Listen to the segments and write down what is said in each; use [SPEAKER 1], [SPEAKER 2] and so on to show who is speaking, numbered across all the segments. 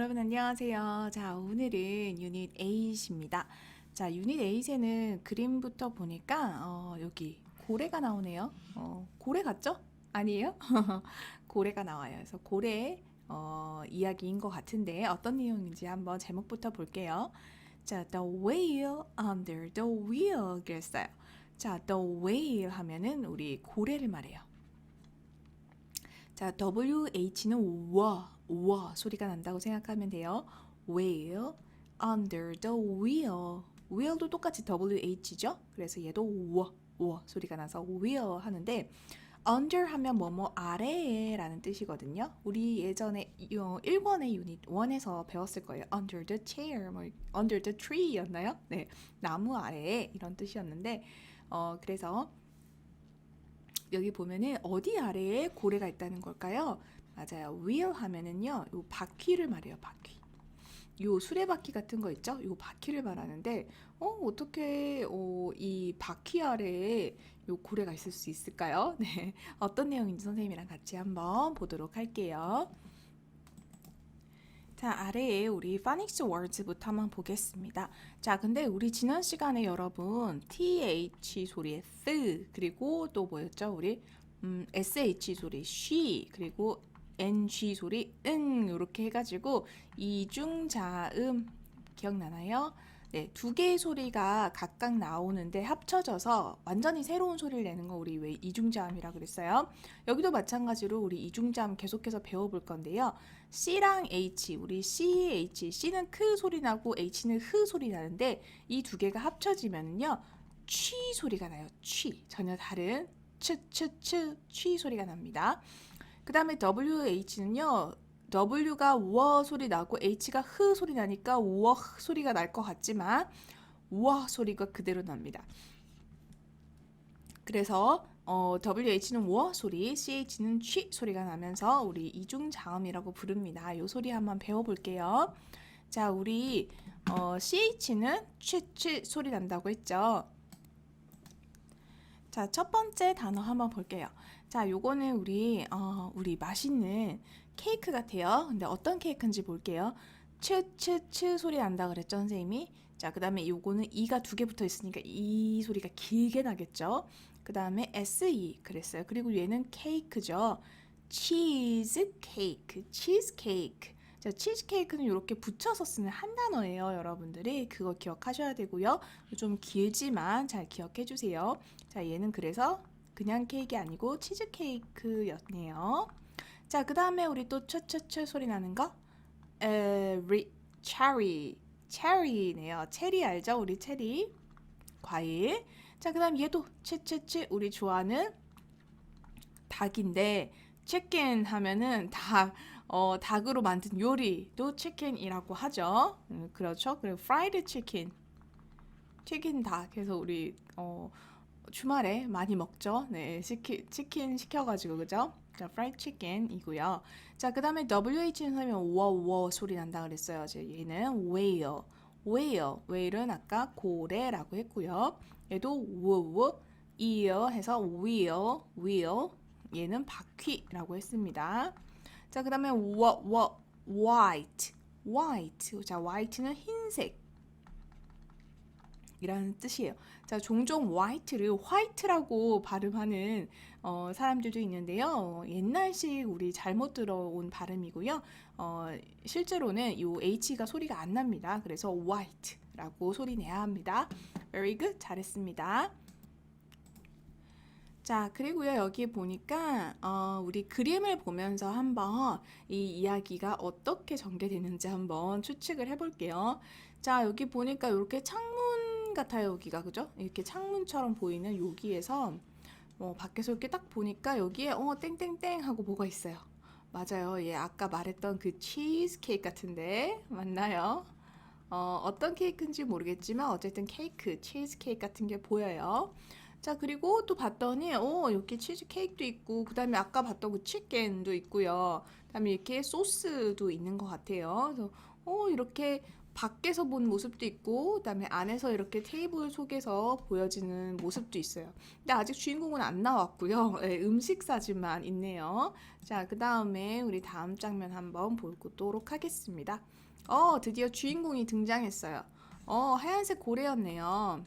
[SPEAKER 1] 여러분 안녕하세요. 자, 오늘은 유닛 8입니다. 자, 유닛 8에는 그림부터 보니까 어, 여기 고래가 나오네요. 어, 고래 같죠? 아니에요? 고래가 나와요. 그래서 고래 어, 이야기인 것 같은데 어떤 내용인지 한번 제목부터 볼게요. 자, the whale under the wheel 그랬어요. 자, the whale 하면은 우리 고래를 말해요. 자, WH는 와, 와 소리가 난다고 생각하면 돼요. whale under the wheel. wheel도 똑같이 WH죠? 그래서 얘도 와, 와 소리가 나서 wheel 하는데 under 하면 뭐뭐 아래에 라는 뜻이거든요. 우리 예전에 어, 1권의 유닛 1에서 배웠을 거예요. under the chair, 뭐 under the tree였나요? 네, 나무 아래에 이런 뜻이었는데 어 그래서 여기 보면은 어디 아래에 고래가 있다는 걸까요? 맞아요. wheel 하면은요, 요 바퀴를 말해요. 바퀴. 요 수레바퀴 같은 거 있죠? 요 바퀴를 말하는데, 어, 어떻게, 어, 이 바퀴 아래에 요 고래가 있을 수 있을까요? 네. 어떤 내용인지 선생님이랑 같이 한번 보도록 할게요. 자, 아래에 우리 파닉스 월즈부터 한번 보겠습니다. 자, 근데 우리 지난 시간에 여러분 th 소리의 th 그리고 또 뭐였죠? 우리 음, sh 소리 she 그리고 ng 소리 응 이렇게 해가지고 이중자음 기억나나요? 네, 두 개의 소리가 각각 나오는데 합쳐져서 완전히 새로운 소리를 내는 거 우리 왜 이중자음이라 그랬어요? 여기도 마찬가지로 우리 이중자음 계속해서 배워볼 건데요. C랑 H, 우리 C, H, C는 크 소리 나고 H는 흐 소리 나는데 이 두 개가 합쳐지면요. 취 소리가 나요. 취. 전혀 다른 츠, 츠, 츠, 취 소리가 납니다. 그 다음에 WH는요. W가 워 소리 나고 H가 흐 소리 나니까 워 소리가 날 것 같지만 워 소리가 그대로 납니다. 그래서 어, WH는 워 소리, CH는 취 소리가 나면서 우리 이중 자음이라고 부릅니다. 요 소리 한번 배워볼게요. 자, 우리 어, CH는 취, 취 소리 난다고 했죠. 자, 첫 번째 단어 한번 볼게요. 자, 요거는 우리 어, 우리 맛있는 케이크 같아요. 근데 어떤 케이크인지 볼게요. 츠, 츠, 츠 소리 난다 그랬죠, 선생님이? 자, 그 다음에 요거는 이가 두 개 붙어 있으니까 이 소리가 길게 나겠죠? 그 다음에 SE 그랬어요. 그리고 얘는 케이크죠. 치즈 케이크, 치즈 케이크. 자, 치즈 케이크는 이렇게 붙여서 쓰는 한 단어예요, 여러분들이. 그거 기억하셔야 되고요. 좀 길지만 잘 기억해 주세요. 자, 얘는 그래서 그냥 케이크 아니고 치즈 케이크였네요. 자, 그 다음에 우리 또 촤촤촤 소리 나는 거? 에, 리, 체리. 체리네요. 체리 알죠? 우리 체리. 과일. 자, 그 다음 얘도 촤촤촤 우리 좋아하는 닭인데 치킨 하면은 닭, 어, 닭으로 만든 요리도 치킨이라고 하죠. 음, 그렇죠. 그리고 프라이드 치킨. 튀긴 닭 해서 우리 어, 주말에 많이 먹죠. 네, 치킨, 치킨 시켜가지고 그죠? 자, 프라이드 치킨이고요. 자, 그 다음에 WH는 하면 워워 소리 난다 그랬어요. 이제 얘는 whale, whale, whale은 아까 고래라고 했고요. 얘도 워워, ear 해서 wheel, wheel. 얘는 바퀴라고 했습니다. 자, 그 다음에 what, white, white. 자, white는 흰색. 이라는 뜻이에요. 자, 종종 white를 white라고 발음하는 어, 사람들도 있는데요. 옛날식 우리 잘못 들어온 발음이고요. 어, 실제로는 이 h가 소리가 안 납니다. 그래서 white라고 소리 내야 합니다. Very good. 잘했습니다. 자, 그리고요, 여기 보니까, 어, 우리 그림을 보면서 한번 이 이야기가 어떻게 전개되는지 한번 추측을 해볼게요. 자, 여기 보니까 이렇게 창문 같아요, 여기가. 그죠? 이렇게 창문처럼 보이는 여기에서, 어, 밖에서 이렇게 딱 보니까 여기에, 어, 땡땡땡 하고 뭐가 있어요. 맞아요. 예, 아까 말했던 그 치즈 케이크 같은데, 맞나요? 어, 어떤 케이크인지 모르겠지만, 어쨌든 케이크, 치즈 케이크 같은 게 보여요. 자, 그리고 또 봤더니, 어, 여기 치즈 케이크도 있고, 그 다음에 아까 봤던 그 치킨도 있고요. 그 다음에 이렇게 소스도 있는 것 같아요. 그래서, 어, 이렇게, 밖에서 본 모습도 있고 그다음에 안에서 이렇게 테이블 속에서 보여지는 모습도 있어요. 근데 아직 주인공은 안 나왔고요. 네, 음식 사진만 있네요. 자, 그다음에 우리 다음 장면 한번 보도록 하겠습니다. 어, 드디어 주인공이 등장했어요. 어, 하얀색 고래였네요.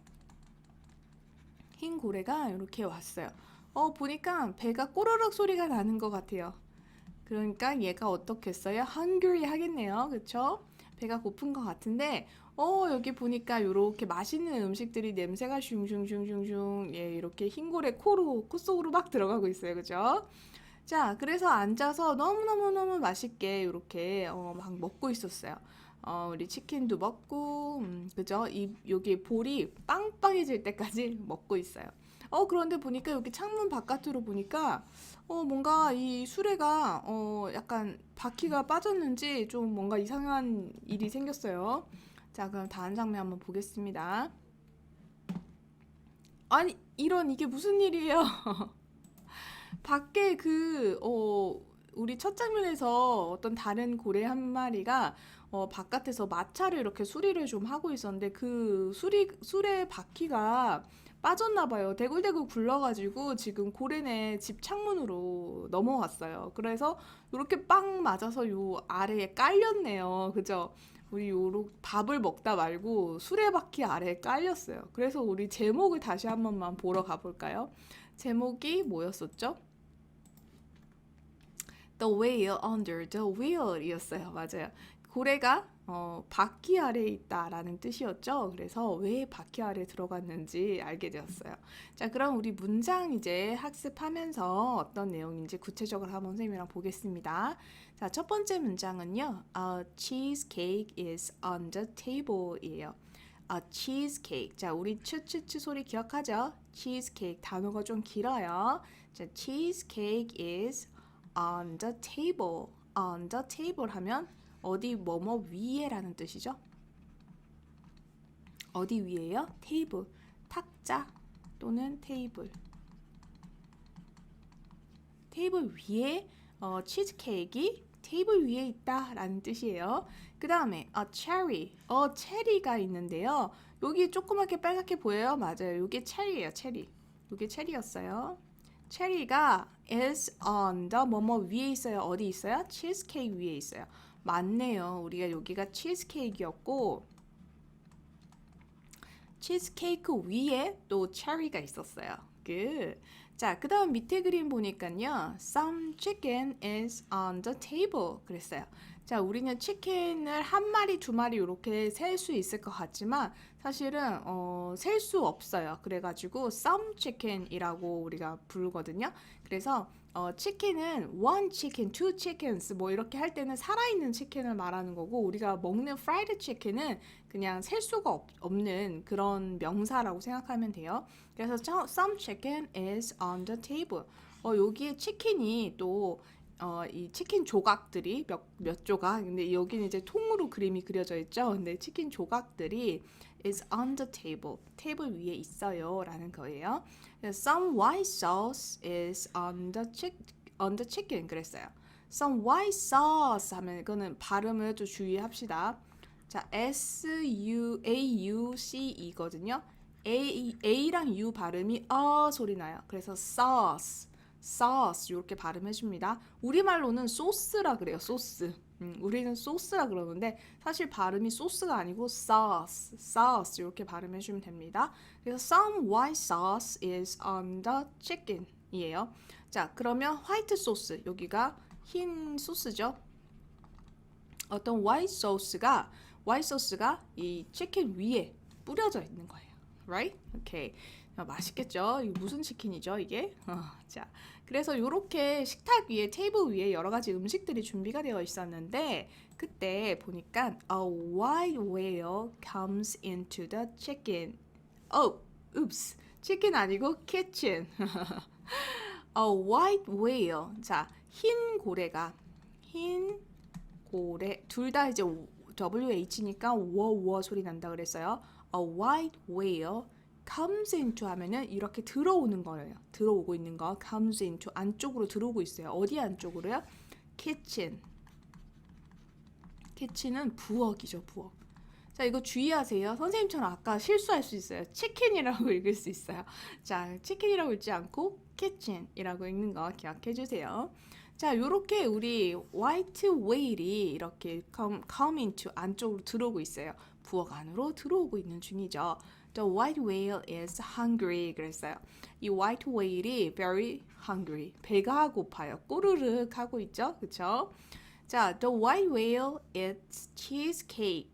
[SPEAKER 1] 흰 고래가 이렇게 왔어요. 어, 보니까 배가 꼬르륵 소리가 나는 것 같아요. 그러니까 얘가 어떻겠어요? hungry 하겠네요. 그쵸? 배가 고픈 것 같은데, 어, 여기 보니까 이렇게 맛있는 음식들이 냄새가 슝슝슝슝슝, 예, 이렇게 흰고래 코로, 코 속으로 막 들어가고 있어요. 그죠? 자, 그래서 앉아서 너무너무너무 맛있게 이렇게 어, 막 먹고 있었어요. 어, 우리 치킨도 먹고, 음, 그죠? 이, 여기 볼이 빵빵해질 때까지 먹고 있어요. 어, 그런데 보니까 여기 창문 바깥으로 보니까, 어, 뭔가 이 수레가, 어, 약간 바퀴가 빠졌는지 좀 뭔가 이상한 일이 생겼어요. 자, 그럼 다음 장면 한번 보겠습니다. 아니, 이런, 이게 무슨 일이에요? 밖에 그, 어, 우리 첫 장면에서 어떤 다른 고래 한 마리가 어, 바깥에서 마차를 이렇게 수리를 좀 하고 있었는데 그 수리, 수레 바퀴가 빠졌나 봐요. 대굴대굴 굴러가지고 지금 고래네 집 창문으로 넘어왔어요. 그래서 이렇게 빵 맞아서 요 아래에 깔렸네요. 그죠? 우리 요로 밥을 먹다 말고 수레바퀴 아래에 깔렸어요. 그래서 우리 제목을 다시 한 번만 보러 가볼까요? 제목이 뭐였었죠? The whale under the wheel이었어요. 맞아요. 고래가 어, 바퀴 아래에 있다라는 뜻이었죠. 그래서 왜 바퀴 아래 들어갔는지 알게 되었어요. 자, 그럼 우리 문장 이제 학습하면서 어떤 내용인지 구체적으로 한번 선생님이랑 보겠습니다. 자, 첫 번째 문장은요. A cheesecake is on the table이에요. A cheesecake. 자, 우리 츠츠츠 소리 기억하죠? cheesecake 단어가 좀 길어요. 자, cheesecake is on the table. on the table 하면 어디 뭐뭐 위에라는 뜻이죠. 어디 위에요? 테이블, 탁자 또는 테이블. 테이블 위에 어, 치즈케이크 테이블 위에 있다라는 뜻이에요. 그 다음에 a cherry, 어 체리가 있는데요. 여기 조그맣게 빨갛게 보여요. 맞아요. 이게 체리예요. 체리. 이게 체리였어요. 체리가 is on the 뭐뭐 위에 있어요. 어디 있어요? 치즈케이크 위에 있어요. 맞네요. 우리가 여기가 치즈케이크였고 치즈케이크 위에 또 체리가 있었어요. 그. 자, 그 다음 밑에 그림 보니까요. Some chicken is on the table. 그랬어요. 자, 우리는 치킨을 한 마리, 두 마리 이렇게 셀 수 있을 것 같지만 사실은 어, 셀 수 없어요. 그래가지고 some chicken이라고 우리가 부르거든요. 그래서 어, 치킨은 one chicken, two chickens 뭐 이렇게 할 때는 살아있는 치킨을 말하는 거고 우리가 먹는 fried chicken은 그냥 셀 수가 없, 없는 그런 명사라고 생각하면 돼요. 그래서 some chicken is on the table. 어, 여기에 치킨이 또 어, 이 치킨 조각들이 몇, 몇 조각. 근데 여기는 이제 통으로 그림이 그려져 있죠. 근데 치킨 조각들이 is on the table. 테이블 위에 있어요. 라는 거예요. Some white sauce is on the, chick, on the chicken. 그랬어요. Some white sauce 하면 이거는 발음을 좀 주의합시다. 자, S-U-A-U-C-E거든요. A, A랑 U 발음이 어 소리 나요. 그래서 sauce. sauce 이렇게 발음해 줍니다. 우리말로는 소스라 그래요. 소스. 음, 우리는 소스라 그러는데 사실 발음이 소스가 아니고 sauce, sauce 이렇게 발음해 주면 됩니다. 그래서 some white sauce is on the chicken이에요. 자, 그러면 화이트 소스 여기가 흰 소스죠. 어떤 white 소스가 white 소스가 이 치킨 위에 뿌려져 있는 거예요. Right? 오케이. 아, 맛있겠죠? 이게 무슨 치킨이죠, 이게? 어, 자, 그래서 이렇게 식탁 위에 테이블 위에 여러 가지 음식들이 준비가 되어 있었는데 그때 보니까 a white whale comes into the chicken. Oh, oops. 치킨 아니고 kitchen. a white whale. 자, 흰 고래가 흰 고래 둘 다 이제 WH니까 워워 소리 난다 그랬어요. A white whale comes into 하면은 이렇게 들어오는 거예요. 들어오고 있는 거 comes into 안쪽으로 들어오고 있어요. 어디 안쪽으로요? kitchen. kitchen은 부엌이죠, 부엌. 자, 이거 주의하세요. 선생님처럼 아까 실수할 수 있어요. 치킨이라고 읽을 수 있어요. 자, 치킨이라고 읽지 않고 kitchen이라고 읽는 거 기억해 주세요. 자, 요렇게 우리 white whale이 이렇게 come, come into 안쪽으로 들어오고 있어요. 부엌 안으로 들어오고 있는 중이죠. The white whale is hungry 그랬어요. 이 white whale이 very hungry. 배가 고파요. 꼬르륵 하고 있죠. 그쵸? 자, the white whale eats cheesecake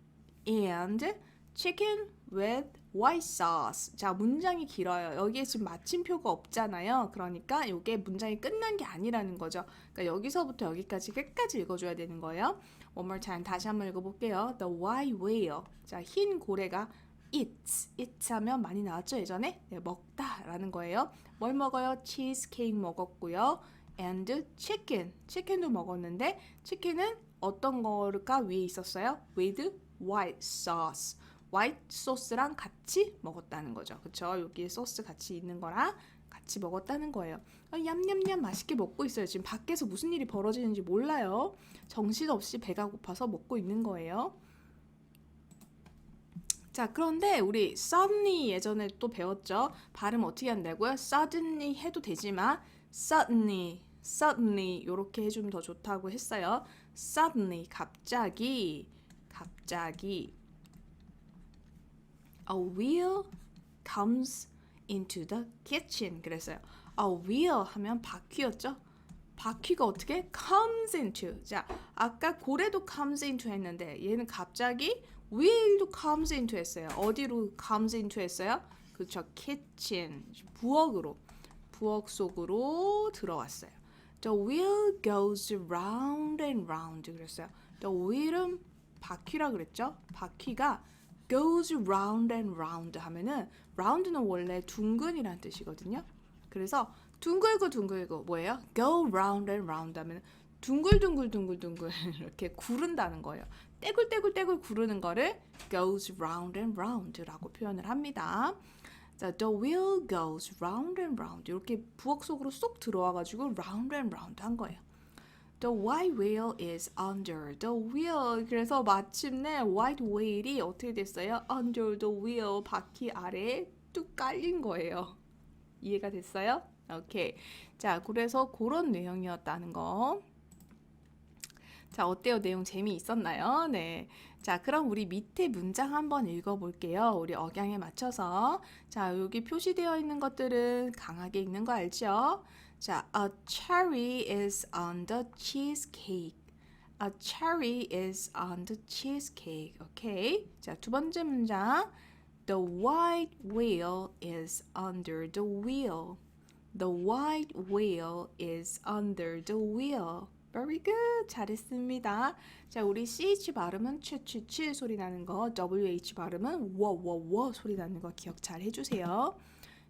[SPEAKER 1] and chicken with white sauce. 자, 문장이 길어요. 여기에 지금 마침표가 없잖아요. 그러니까 이게 문장이 끝난 게 아니라는 거죠. 그러니까 여기서부터 여기까지 끝까지 읽어줘야 되는 거예요. One more time 다시 한번 읽어볼게요. The white whale. 자, 흰 고래가 eats. eats 하면 많이 나왔죠 예전에? 네, 먹다 라는 거예요. 뭘 먹어요? 치즈케이크 먹었고요. and chicken. 치킨도 먹었는데 치킨은 어떤 거가 위에 있었어요? with white sauce. 화이트 소스랑 같이 먹었다는 거죠. 그쵸? 여기에 소스 같이 있는 거랑 같이 먹었다는 거예요. 아, 얌얌얌 맛있게 먹고 있어요. 지금 밖에서 무슨 일이 벌어지는지 몰라요. 정신없이 배가 고파서 먹고 있는 거예요. 자, 그런데 우리 suddenly 예전에 또 배웠죠. 발음 어떻게 한다고요? suddenly 해도 되지만 suddenly, suddenly 이렇게 해주면 더 좋다고 했어요. suddenly 갑자기, 갑자기 A wheel comes into the kitchen. 그랬어요. A wheel 하면 바퀴였죠. 바퀴가 어떻게 comes into. 자, 아까 고래도 comes into 했는데 얘는 갑자기 wheel도 comes into 했어요. 어디로 comes into 했어요? 그렇죠. kitchen. 부엌으로. 부엌 속으로 들어왔어요. The wheel goes round and round. 그랬어요. The wheel은 바퀴라 그랬죠. 바퀴가 goes round and round 하면은 round는 원래 둥근이란 뜻이거든요. 그래서 둥글고 둥글고 뭐예요? go round and round 하면 둥글둥글 둥글둥글 이렇게 구른다는 거예요. 떼굴떼굴떼굴 구르는 거를 goes round and round라고 표현을 합니다. 자, the wheel goes round and round 이렇게 부엌 속으로 쏙 들어와가지고 round and round 한 거예요. The white whale is under the wheel. 그래서 마침내 white whale이 어떻게 됐어요? Under the wheel 바퀴 아래에 뚝 깔린 거예요. 이해가 됐어요? 오케이. 자, 그래서 그런 내용이었다는 거. 자, 어때요? 내용 재미있었나요? 네. 자, 그럼 우리 밑에 문장 한번 읽어볼게요. 우리 억양에 맞춰서. 자, 여기 표시되어 있는 것들은 강하게 읽는 거 알죠? 자, a cherry is on the cheesecake. A cherry is on the cheesecake. 오케이. 자, 두 번째 문장. The white whale is under the wheel. The white whale is under the wheel. Very good. 잘했습니다. 자, 우리 CH 발음은 취취취 소리 나는 거, WH 발음은 워워워 소리 나는 거 기억 잘 해주세요.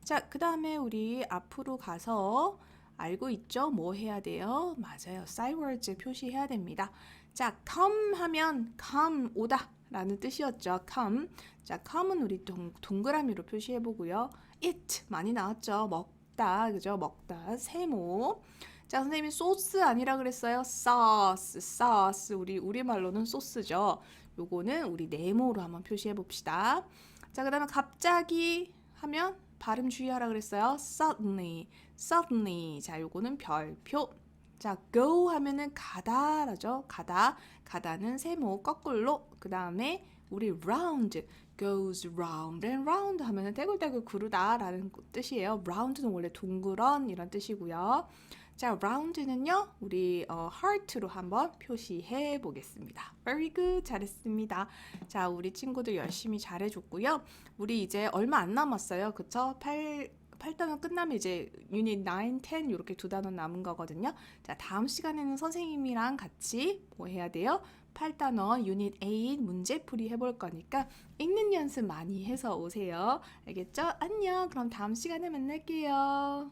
[SPEAKER 1] 자, 그 다음에 우리 앞으로 가서 알고 있죠? 뭐 해야 돼요? 맞아요. 사이월즈 표시해야 됩니다. 자, come 하면 come 오다 라는 뜻이었죠. come. 자, come은 우리 동, 동그라미로 표시해 보고요. eat 많이 나왔죠. 먹다. 그죠? 먹다. 세모. 자, 선생님이 소스 아니라 그랬어요. sauce. sauce. 우리 우리말로는 소스죠. 요거는 우리 네모로 한번 표시해 봅시다. 자, 그다음에 갑자기 하면 발음 주의하라 그랬어요. suddenly. suddenly. 자, 요거는 별표. 자, go 하면은 가다라죠. 가다. 가다는 세모 거꾸로. 그다음에 우리 round goes round and round 하면은 떼굴떼굴 구르다라는 뜻이에요. round는 원래 둥그런 이런 뜻이고요. 자, round는요, 우리 어, heart로 한번 표시해 보겠습니다. Very good, 잘했습니다. 자, 우리 친구들 열심히 잘해줬고요. 우리 이제 얼마 안 남았어요, 그쵸? 8 8단원 끝나면 이제 유닛 9, 10 이렇게 두 단원 남은 거거든요. 자, 다음 시간에는 선생님이랑 같이 뭐 해야 돼요? 8단원 유닛 8 문제풀이 해볼 거니까 읽는 연습 많이 해서 오세요. 알겠죠? 안녕. 그럼 다음 시간에 만날게요.